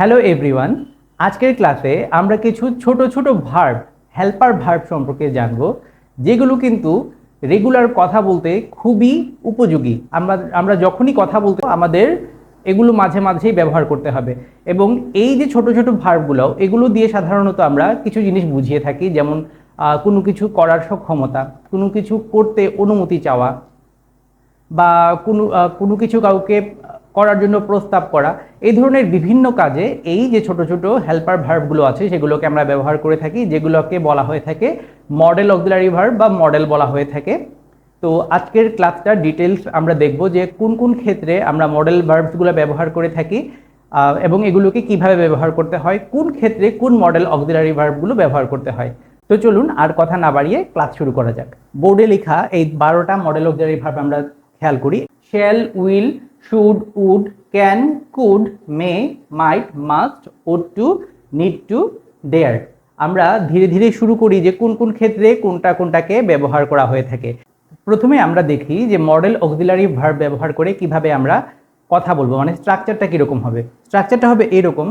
Hello everyone আজকের ক্লাসে আমরা কিছু ছোট ছোট ভার্ব হেল্পার ভার্ব সম্পর্কে জানব, যেগুলো কিন্তু রেগুলার কথা বলতে খুবই উপযোগী। আমরা আমরা যখনই কথা বলতে, আমাদের এগুলো মাঝে মাঝেই ব্যবহার করতে হবে। এবং এই যে ছোট ছোট ভার্বগুলো এগুলো দিয়ে সাধারণত আমরা কিছু জিনিস বুঝিয়ে থাকি, যেমন কোনো কিছু করার সক্ষমতা, কোনো কিছু করতে অনুমতি চাওয়া, বা কোনো কোনো কিছু কাউকে করার জন্য প্রস্তাব করা। এই ধরনের বিভিন্ন কাজে এই যে ছোট ছোট হেল্পার ভার্বগুলো আছে, সেগুলোকে আমরা ব্যবহার করে থাকি, যেগুলোকে বলা হয়ে থাকে মডেল অক্সিলারি ভার্ব বা মডেল বলা হয়ে থাকে। তো আজকের ক্লাসটা ডিটেলস আমরা দেখব যে কোন কোন ক্ষেত্রে আমরা মডেল ভার্বসগুলো ব্যবহার করে থাকি এবং এগুলোকে কীভাবে ব্যবহার করতে হয়, কোন ক্ষেত্রে কোন মডেল অক্সিলারি ভার্বগুলো ব্যবহার করতে হয়। তো চলুন আর কথা না বাড়িয়ে ক্লাস শুরু করা যাক। বোর্ডে লেখা এই বারোটা মডেল অক্সিলারি ভার্ব আমরা খেয়াল করি। Shall will should would can could may might must ought to need to dare আমরা ধীরে ধীরে শুরু করি যে কোন কোন ক্ষেত্রে কোনটা কোনটাকে ব্যবহার করা হয়ে থাকে। প্রথমে আমরা দেখি যে মডেল অক্সিলারি ভার্ব ব্যবহার করে কীভাবে আমরা কথা বলব মানে স্ট্রাকচারটা কীরকম হবে। স্ট্রাকচারটা হবে এরকম,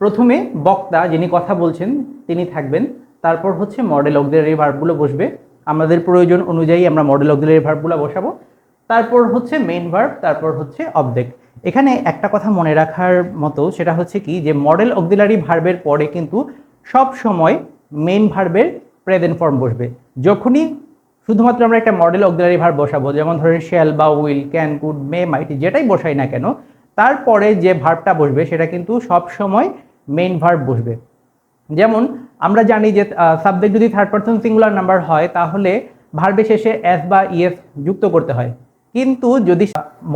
প্রথমে বক্তা যিনি কথা বলছেন, তিনি থাকবেন, তারপর হচ্ছে মডেল অক্সিলারি ভার্বগুলো বসবে। আমাদের প্রয়োজন অনুযায়ী আমরা মডেল অক্সিলারি ভার্বগুলো বসাবো। তারপর হচ্ছে মেইন ভার্ব তারপর হচ্ছে অবজেক্ট এখানে একটা কথা মনে রাখার মতো, সেটা হচ্ছে কি যে মডেল অক্সিলারি ভার্বের পরে কিন্তু সব সময় মেইন ভার্বের প্রেজেন্ট ফর্ম বসবে। যখনই শুধুমাত্র আমরা একটা মডেল অক্সিলারি ভার্ব বসাবো, যেমন ধরেন শ্যাল বা will can could may might যেটাই বসাই না কেন, তারপরে যে ভার্বটা বসবে, সেটা কিন্তু সব সময় মেইন ভার্ব বসবে। যেমন আমরা জানি যে সাবজেক্ট যদি থার্ড পার্সন সিঙ্গুলার নাম্বার হয়, তাহলে ভার্বের শেষে এস বা ইএস যুক্ত করতে হয়। কিন্তু যদি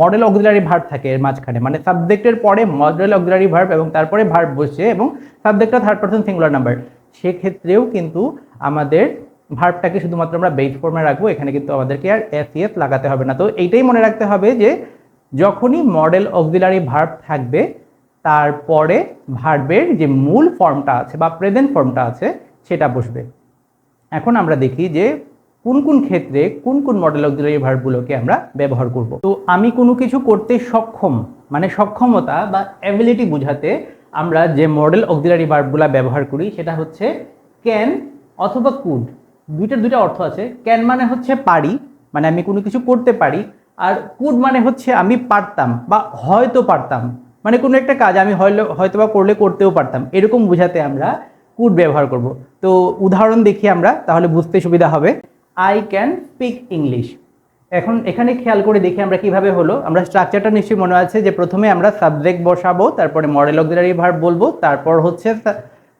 মডেল অক্সিলারি ভার্ব থাকে এর মাঝখানে মানে সাবজেক্টের পরে মডেল অক্সিলারি ভার্ব এবং তারপরে ভার্ব বসছে এবং সাবজেক্টটা থার্ড পার্সন সিঙ্গুলার নাম্বার সেক্ষেত্রেও কিন্তু আমাদের ভার্বটাকে শুধুমাত্র আমরা বেস ফর্মে রাখব, এখানে কিন্তু আমাদেরকে আর এস ইএস লাগাতে হবে না। তো এইটাই মনে রাখতে হবে যে, যখনই মডেল অক্সিলারি ভার্ব থাকবে, তারপরে ভার্বের যে মূল ফর্মটা আছে বা প্রেজেন্ট ফর্মটা আছে, সেটা বসবে। এখন আমরা দেখি যে কোন কোন ক্ষেত্রে কোন কোন মডেল অক্সিলারি ভার্বগুলোকে আমরা ব্যবহার করব? তো আমি কোনো কিছু করতে সক্ষম মানে সক্ষমতা বা অ্যাবিলিটি বোঝাতে আমরা যে মডেল অক্সিলারি ভার্বগুলো ব্যবহার করি, সেটা হচ্ছে ক্যান অথবা কুড দুইটার দুইটা অর্থ আছে। ক্যান মানে হচ্ছে পারি মানে আমি কোনো কিছু করতে পারি। আর কুড মানে হচ্ছে আমি পারতাম বা হয়তো পারতাম। মানে কোনো একটা কাজ আমি হয়তো বা করলে করতেও পারতাম। এরকম বোঝাতে আমরা কুড ব্যবহার করব। তো উদাহরণ দেখি আমরা, তাহলে বুঝতে সুবিধা হবে। আই ক্যান স্পিক ইংলিশ এখন এখানে খেয়াল করে দেখি আমরা কীভাবে হলো। আমরা স্ট্রাকচারটা নিশ্চয়ই মনে আছে যে প্রথমে আমরা সাবজেক্ট বসাবো, তারপরে মডেল অক্সিলারি ভার্ব বলব, তারপর হচ্ছে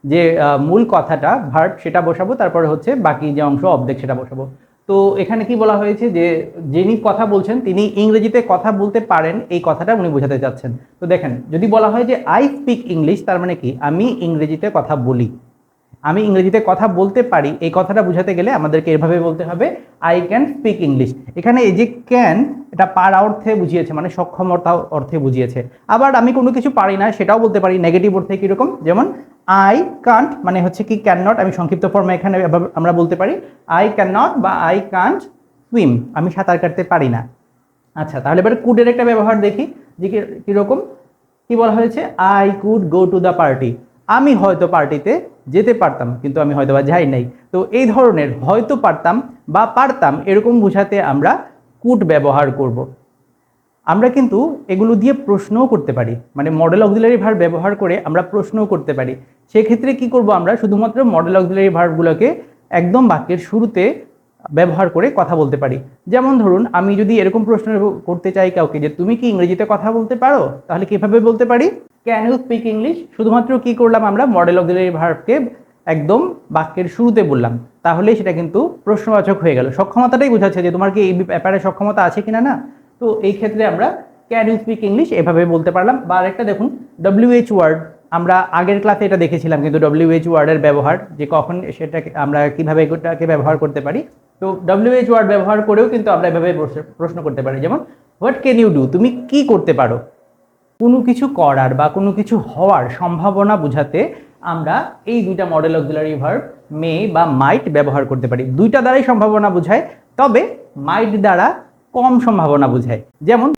যে মূল কথাটা ভার্ব সেটা বসাবো, তারপরে হচ্ছে বাকি যে অংশ অবজেক্ট সেটা বসাবো। তো এখানে কি বলা হয়েছে যে, যিনি কথা বলছেন, তিনি ইংরেজিতে কথা বলতে পারেন, এই কথাটা উনি বোঝাতে চাচ্ছেন। তো দেখেন, যদি বলা হয় যে আই স্পিক ইংলিশ তার মানে কি? আমি ইংরেজিতে কথা বলি। আমি ইংরেজিতে কথা বলতে পারি, এই কথাটা বোঝাতে গেলে আমাদেরকে এভাবে বলতে হবে আই ক্যান স্পিক ইংলিশ এখানে এই যে ক্যান এটা পার অর্থে বুঝিয়েছে মানে সক্ষমতা অর্থে বুঝিয়েছে। আবার আমি কোনো কিছু পারি না, সেটাও বলতে পারি নেগেটিভ অর্থে কীরকম? যেমন আই কান্ট মানে হচ্ছে কি ক্যান নট আমি সংক্ষিপ্ত ফর্মে এখানে আমরা বলতে পারি আই ক্যান নট বা আই কান্ট সুইম আমি সাঁতার কাটতে পারি না। আচ্ছা তাহলে এবার কুডের একটা ব্যবহার দেখি, যে কীরকম? কি বলা হয়েছে? I could go to the party আমি হয়তো পার্টিতে যেতে পারতাম, কিন্তু আমি হয়তো বা যাই নাই। তো এই ধরনের হয়তো পারতাম বা পারতাম এরকম বোঝাতে আমরা কুট ব্যবহার করব। আমরা কিন্তু এগুলো দিয়ে প্রশ্নও করতে পারি। মানে মডেল অক্সিলারি ভার ব্যবহার করে আমরা প্রশ্নও করতে পারি। সেক্ষেত্রে কি করব আমরা? শুধুমাত্র মডেল অক্সিলারি ভার্বগুলোকে একদম বাক্যের শুরুতে ব্যবহার করে কথা বলতে পারি। যেমন ধরুন, আমি যদি এরকম প্রশ্ন করতে চাই কাউকে যে, তুমি কি ইংরেজিতে কথা বলতে পারো? তাহলে কীভাবে বলতে পারি? ক্যান ইউ স্পিক ইংলিশ শুধুমাত্র কি করলাম আমরা? মডেল অক্সিলারি ভার্বকে একদম বাক্যের শুরুতে বললাম। তাহলে সেটা কিন্তু প্রশ্নবাচক হয়ে গেল। সক্ষমতাটাই বোঝাচ্ছে যে তোমার কি এই ব্যাপারে সক্ষমতা আছে কিনা না? তো এই ক্ষেত্রে আমরা ক্যান ইউ স্পিক ইংলিশ এভাবে বলতে পারলাম। বা আরেকটা দেখুন ডব্লিউএইচ ওয়ার্ড আমরা আগের ক্লাসে এটা দেখেছিলাম, কিন্তু ডব্লিউএইচ ওয়ার্ডের ব্যবহার, যে কখন সেটাকে আমরা কীভাবে এটাকে ব্যবহার করতে পারি। তো ডব্লিউএইচ ওয়ার্ড ব্যবহার করেও কিন্তু আমরা এভাবে প্রশ্ন- প্রশ্ন করতে পারি। যেমন হোয়াট ক্যান ইউ ডু তুমি কি করতে পারো? কোনো কিছু করার বা কোনো কিছু হওয়ার সম্ভাবনা বোঝাতে আমরা এই দুইটা মডেল অক্সিলারি ভার্ব মে বা মাইট ব্যবহার করতে পারি। দুইটা দ্বারাই সম্ভাবনা বোঝায়, তবে মাইট দ্বারা কম সম্ভাবনা বোঝায়। যেমন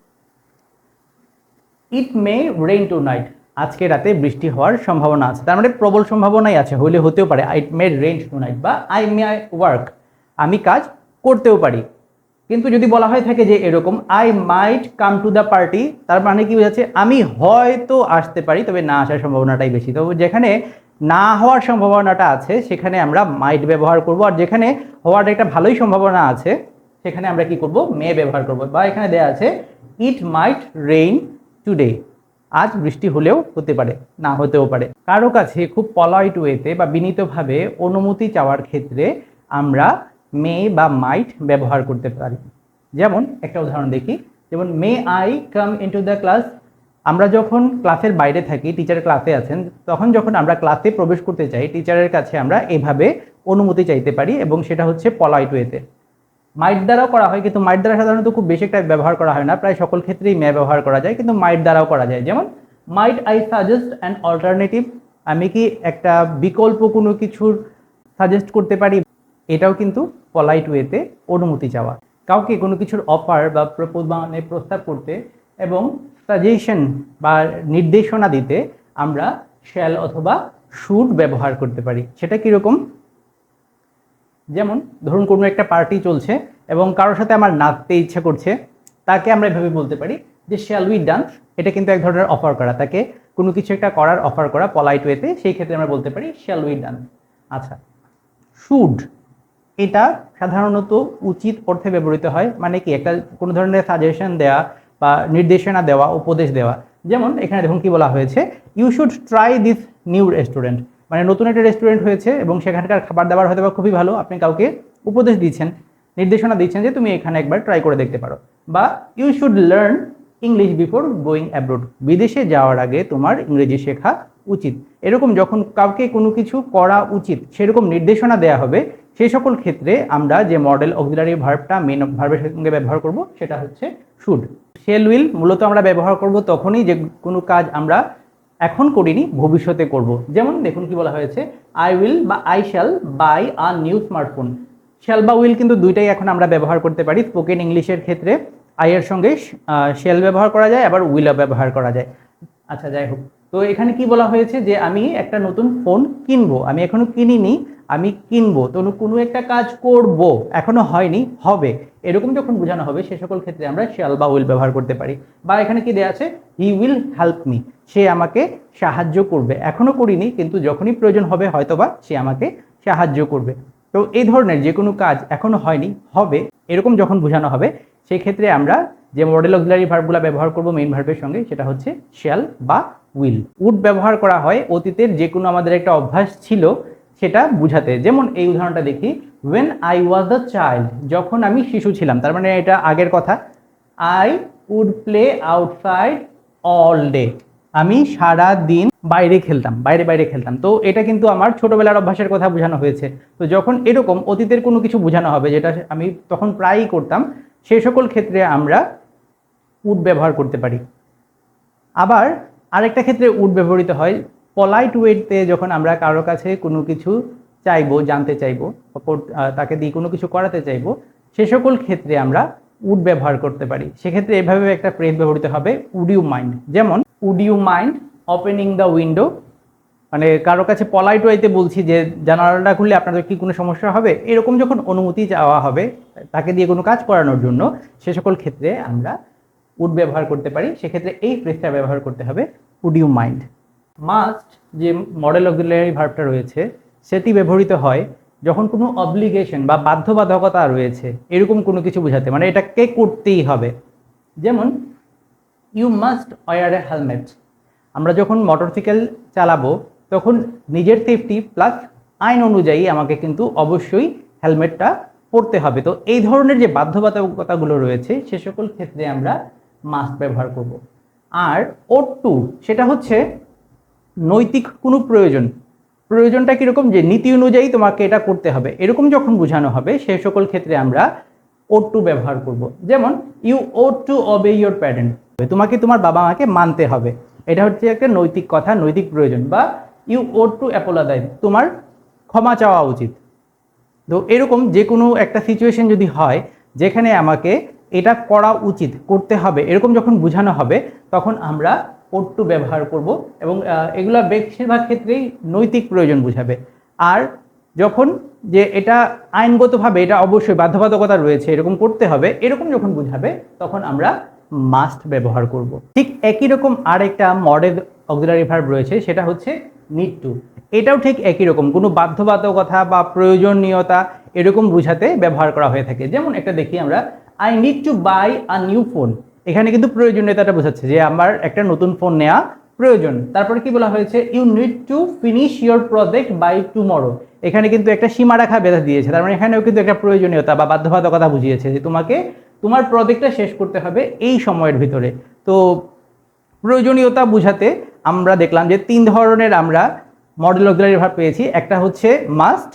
it may rain tonight আজকে রাতে বৃষ্টি হওয়ার সম্ভাবনা আছে। তার মানে প্রবল সম্ভাবনাই আছে হলে হতেও পারে। I may rent tonight বা আই মে আই ওয়ার্ক আমি কাজ করতেও পারি। কিন্তু যদি বলা হয়ে থাকে যে এরকম I might come to the party তার মানে কি বোঝাচ্ছে, আমি হয়তো আসতে পারি, তবে না আসার সম্ভাবনাটাই বেশি। তবে যেখানে না হওয়ার সম্ভাবনাটা আছে, সেখানে আমরা মাইট ব্যবহার করব। আর যেখানে হওয়ার একটা ভালোই সম্ভাবনা আছে, সেখানে আমরা কি করব? মে ব্যবহার করব। বা এখানে দেয়া আছে ইট মাইট রেইন টুডে আজ বৃষ্টি হলেও হতে পারে, না হতেও পারে। কারও কাছে খুব পলাইট ওয়েতে বা বিনীতভাবে অনুমতি চাওয়ার ক্ষেত্রে আমরা মে বা মাইট ব্যবহার করতে পারি। যেমন একটা উদাহরণ দেখি, যেমন, may I come into the class. আমরা যখন ক্লাসের বাইরে থাকি, টিচার ক্লাসে আছেন, তখন যখন আমরা ক্লাসে প্রবেশ করতে চাই, টিচারের কাছে আমরা এভাবে অনুমতি চাইতে পারি এবং সেটা হচ্ছে পলাইট ওয়েতে মাইট দ্বারাও করা হয়, কিন্তু মাইট দ্বারা সাধারণত খুব বেশি একটা ব্যবহার করা হয় না, প্রায় সকল ক্ষেত্রেই মে ব্যবহার করা যায়, কিন্তু মাইট দ্বারাও করা যায়। যেমন, might I suggest an alternative. আমি কি একটা বিকল্প কোনো কিছুর সাজেস্ট করতে পারি? এটাও কিন্তু পলাইট ওয়েতে অনুমতি চাওয়া। কাউকে কোনো কিছুর অফার বা প্রপোজ মানে প্রস্তাব করতে এবং সাজেশন বা নির্দেশনা দিতে আমরা শ্যাল অথবা শুড ব্যবহার করতে পারি। সেটা কীরকম? যেমন ধরুন কোনো একটা পার্টি চলছে এবং কারোর সাথে আমার নাচতে ইচ্ছা করছে, তাকে আমরা এভাবে বলতে পারি যে শ্যাল উই ডান্স এটা কিন্তু এক ধরনের অফার করা। তাকে কোনো কিছু একটা করার অফার করা পলাইট ওয়েতে সেই ক্ষেত্রে আমরা বলতে পারি শ্যাল উই ডান্স আচ্ছা শুড এটা সাধারণত উচিত অর্থে ব্যবহৃত হয় মানে কি একটা কোনো ধরনের সাজেশন দেওয়া বা নির্দেশনা দেওয়া, উপদেশ দেওয়া। যেমন এখানে দেখুন কি বলা হয়েছে you should try this new restaurant মানে নতুন একটা রেস্টুরেন্ট হয়েছে এবং সেখানকার খাবার দাবার হয়তো বা খুবই ভালো, আপনি কাউকে উপদেশ দিচ্ছেন, নির্দেশনা দিচ্ছেন যে তুমি এখানে একবার ট্রাই করে দেখতে পারো। বা you should learn English before going abroad বিদেশে যাওয়ার আগে তোমার ইংরেজি শেখা উচিত। এরকম যখন কাউকে কোনো কিছু করা উচিত, সেরকম নির্দেশনা দেওয়া হবে সেই সকল ক্ষেত্রে আমরা যে মডেল অক্সিলারি ভার্বটা মেন ভার্বের সঙ্গে ব্যবহার করব, সেটা হচ্ছে শুড শেল উইল মূলত আমরা ব্যবহার করব তখনই যে কোনো কাজ আমরা এখন করিনি, ভবিষ্যতে করব। যেমন দেখুন কি বলা হয়েছে আই উইল বা I shall buy a new smartphone shall বা উইল কিন্তু দুইটাই এখন আমরা ব্যবহার করতে পারি স্পোকেন ইংলিশের ক্ষেত্রে। আই এর সঙ্গে শেল ব্যবহার করা যায়, আবার উইলও ব্যবহার করা যায়। আচ্ছা যাই হোক। তো এখানে কি বলা হয়েছে যে আমি একটা নতুন ফোন কিনবো। আমি এখনও কিনিনি আমি কিনবো, তো কোনো একটা কাজ করব, এখনও হয়নি, হবে। এরকম যখন বোঝানো হবে, সে সকল ক্ষেত্রে আমরা শ্যাল বা উইল ব্যবহার করতে পারি। বা এখানে কি দেওয়া আছে? হি উইল হেল্প মি সে আমাকে সাহায্য করবে। এখনও করিনি, কিন্তু যখনই প্রয়োজন হবে, হয়তোবা সে আমাকে সাহায্য করবে। তো এই ধরনের যে কোনো কাজ এখনও হয়নি, হবে, এরকম যখন বোঝানো হবে, সেই ক্ষেত্রে আমরা যে মডেল অক্সিলারি ভার্বগুলো ব্যবহার করব মেইন ভার্বের সঙ্গে, সেটা হচ্ছে শ্যাল বা উইল উড ব্যবহার করা হয় অতীতের যে কোনো আমাদের একটা অভ্যাস ছিল সেটা বুঝাতে। যেমন এই উদাহরণটা দেখি when I was the child যখন আমি শিশু ছিলাম, তার মানে এটা আগের কথা I would play outside all day আমি সারা দিন বাইরে খেলতাম, বাইরে বাইরে খেলতাম। তো এটা কিন্তু আমার ছোটবেলার অভ্যাসের কথা বোঝানো হয়েছে। তো যখন এরকম অতীতের কোনো কিছু বোঝানো হবে, যেটা আমি তখন প্রায়ই করতাম সেই সকল ক্ষেত্রে আমরা উড ব্যবহার করতে পারি। আবার আরেকটা ক্ষেত্রে উড ব্যবহৃত হয় পলাইট ওয়েতে যখন আমরা কারও কাছে কোনো কিছু চাইব, জানতে চাইব তাকে দিয়ে কোনো কিছু করাতে চাইব, সে সকল ক্ষেত্রে আমরা উড ব্যবহার করতে পারি। সেক্ষেত্রে এভাবে একটা ফ্রেজ ব্যবহৃত হবে উড ইউ মাইন্ড যেমন would you mind opening the window মানে কারও কাছে পলাইট ওয়েতে বলছি যে, জানালাটা খুললে আপনাদের কি কোনো সমস্যা হবে? এরকম যখন অনুমতি চাওয়া হবে, তাকে দিয়ে কোনো কাজ করানোর জন্য, সে সকল ক্ষেত্রে আমরা উড ব্যবহার করতে পারি। সেক্ষেত্রে এই ফ্রেজটা ব্যবহার করতে হবে উড ইউ মাইন্ড মাস্ট যে মডেল অক্সিলারি ভার্বটা রয়েছে, সেটি ব্যবহৃত হয় যখন কোনো অব্লিগেশন বা বাধ্যবাধকতা রয়েছে, এরকম কোনো কিছু বোঝাতে। মানে এটাকে করতেই হবে। যেমন you must wear a helmet আমরা যখন মোটরসাইকেল চালাবো, তখন নিজের সেফটি প্লাস আইন অনুযায়ী আমাকে কিন্তু অবশ্যই হেলমেটটা পরতে হবে। তো এই ধরনের যে বাধ্যবাধকতাগুলো রয়েছে, সে সকল ক্ষেত্রে আমরা মাস্ক ব্যবহার করব। আর ও টু সেটা হচ্ছে নৈতিক কোনো প্রয়োজন। প্রয়োজনটা কীরকম যে নীতি অনুযায়ী তোমাকে এটা করতে হবে। এরকম যখন বোঝানো হবে, সে সকল ক্ষেত্রে আমরা ও টু ব্যবহার করব। যেমন you ought to obey your parent তোমাকে তোমার বাবা মাকে মানতে হবে। এটা হচ্ছে একটা নৈতিক কথা, নৈতিক প্রয়োজন বা ইউ ও টু অ্যাপোলাদাইজ তোমার ক্ষমা চাওয়া উচিত। তো এরকম যে কোনো একটা সিচুয়েশন যদি হয়, যেখানে আমাকে এটা করা উচিত, করতে হবে, এরকম যখন বোঝানো হবে, তখন আমরা ওট টু ব্যবহার করব এবং এগুলা বেশিরভাগ ক্ষেত্রেই নৈতিক প্রয়োজন বুঝাবে। আর যখন যে এটা আইনগতভাবে, এটা অবশ্যই বাধ্যবাধকতা রয়েছে, এরকম করতে হবে, এরকম যখন বুঝাবে, তখন আমরা মাস্ট ব্যবহার করব। ঠিক একই রকম আরেকটা মডেল অক্সিলারি ভার্ব রয়েছে, সেটা হচ্ছে নিড টু। এটাও ঠিক একই রকম, কোনো বাধ্যবাধকতা বা প্রয়োজনীয়তা এরকম বুঝাতে ব্যবহার করা হয়ে থাকে। যেমন একটা দেখি আমরা I need to buy a new phone এখানে কিন্তু প্রয়োজনীয়তাটা বোঝাচ্ছে যে আমার একটা নতুন ফোন নেওয়া প্রয়োজন। তারপরে কি বলা হয়েছে? You need to finish your project by tomorrow এখানে কিন্তু একটা সীমারেখা বেঁধে দিয়েছে। তার মানে এখানেও কিন্তু একটা প্রয়োজনীয়তা বা বাধ্যবাধকতা বুঝিয়েছে যে তোমাকে, তোমার প্রজেক্টটা শেষ করতে হবে এই সময়ের ভিতরে। তো প্রয়োজনীয়তা বুঝাতে আমরা দেখলাম যে তিন ধরনের আমরা মডেল অক্সিলারি ভার্ব পেয়েছি। একটা হচ্ছে মাস্ট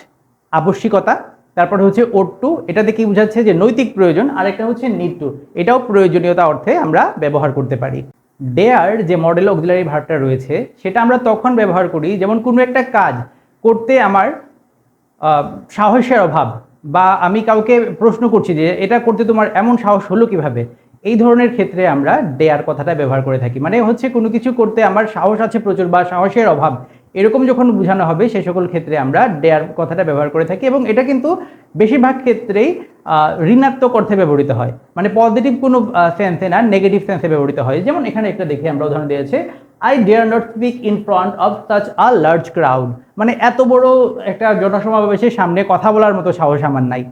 আবশ্যিকতা তারপরে হচ্ছে ওট টু এটাতে কি বোঝাচ্ছে যে নৈতিক প্রয়োজন, আর একটা হচ্ছে নিড টু এটাও প্রয়োজনীয়তা অর্থে আমরা ব্যবহার করতে পারি। ডেয়ার যে মডেল অক্সিলারি ভার্বটা রয়েছে, সেটা আমরা তখন ব্যবহার করি যেমন কোনো একটা কাজ করতে আমার সাহসের অভাব বা আমি কাউকে প্রশ্ন করছি যে এটা করতে তোমার এমন সাহস হলো কীভাবে? এই ধরনের ক্ষেত্রে আমরা ডেয়ার কথাটা ব্যবহার করে থাকি। মানে হচ্ছে কোনো কিছু করতে আমার সাহস আছে প্রচুর বা সাহসের অভাব। এরকম যখন বোঝানো হবে সে সকল ক্ষেত্রে আমরা ডেয়ার কথাটা ব্যবহার করে থাকি এবং এটা কিন্তু বেশিরভাগ ক্ষেত্রেই ঋণাত্মক অর্থে ব্যবহৃত হয়। মানে পজিটিভ কোনো সেন্সে না নেগেটিভ সেন্সে ব্যবহৃত হয়। যেমন এখানে একটা দেখি আমরা উদাহরণ দিয়েছে I dare not speak in front of such a large crowd মানে এত বড় একটা জনসমাবেশের সামনে কথা বলার মতো সাহস আমার নাই।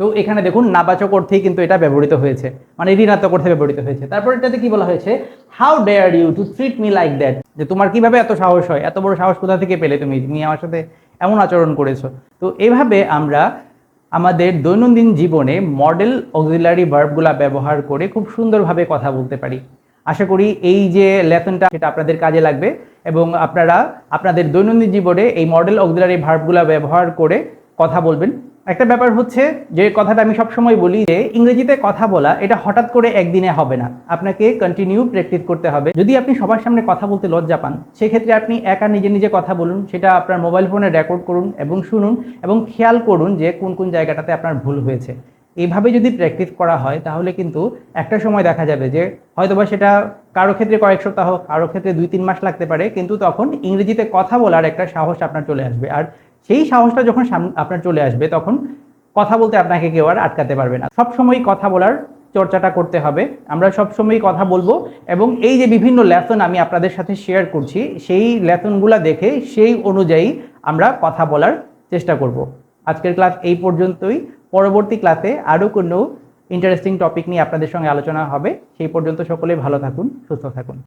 তো এখানে দেখুন নাবাচক অর্থেই কিন্তু এটা ব্যবহৃত হয়েছে। মানে ঋণাত্মক অর্থে ব্যবহৃত হয়েছে। তারপর এটাতে কি বলা হয়েছে? How dare you to treat me like that যে তোমার কীভাবে এত সাহস হয়? এত বড় সাহস কোথা থেকে পেলে তুমি? তুমি আমার সাথে এমন আচরণ করেছ। তো এভাবে আমরা আমাদের দৈনন্দিন জীবনে মডেল অক্সিলারি ভার্বগুলা ব্যবহার করে খুব সুন্দরভাবে কথা বলতে পারি। আশা করি এই যে লেসনটা, সেটা আপনাদের কাজে লাগবে এবং আপনারা আপনাদের দৈনন্দিন জীবনে এই মডেল অক্সিলারি ভার্বগুলা ব্যবহার করে কথা বলবেন। একটা ব্যাপার হচ্ছে যে কথাটা আমি সবসময় বলি যে ইংরেজিতে কথা বলা, এটা হঠাৎ করে একদিনে হবে না। আপনাকে কন্টিনিউ প্র্যাকটিস করতে হবে। যদি আপনি সবার সামনে কথা বলতে লজ্জা পান, সেক্ষেত্রে আপনি একা নিজে নিজে কথা বলুন, সেটা আপনার মোবাইল ফোনে রেকর্ড করুন এবং শুনুন এবং খেয়াল করুন যে কোন কোন জায়গাটাতে আপনার ভুল হয়েছে। এইভাবে যদি প্র্যাকটিস করা হয়, তাহলে কিন্তু একটা সময় দেখা যাবে যে হয়তোবা সেটা কারও ক্ষেত্রে কয়েক সপ্তাহ কারও ক্ষেত্রে দুই তিন মাস লাগতে পারে, কিন্তু তখন ইংরেজিতে কথা বলার একটা সাহস আপনার চলে আসবে। আর সেই সাহসটা যখন আপনার চলে আসবে, তখন কথা বলতে আপনাকে কেউ আর আটকাতে পারবে না। সবসময় কথা বলার চর্চাটা করতে হবে। আমরা সবসময় কথা বলব এবং এই যে বিভিন্ন লেসন আমি আপনাদের সাথে শেয়ার করছি, সেই লেসনগুলো দেখে সেই অনুযায়ী আমরা কথা বলার চেষ্টা করব। আজকের ক্লাস এই পর্যন্তই। পরবর্তী ক্লাসে আরও কোনো ইন্টারেস্টিং টপিক নিয়ে আপনাদের সঙ্গে আলোচনা হবে। সেই পর্যন্ত সকলে ভালো থাকুন, সুস্থ থাকুন।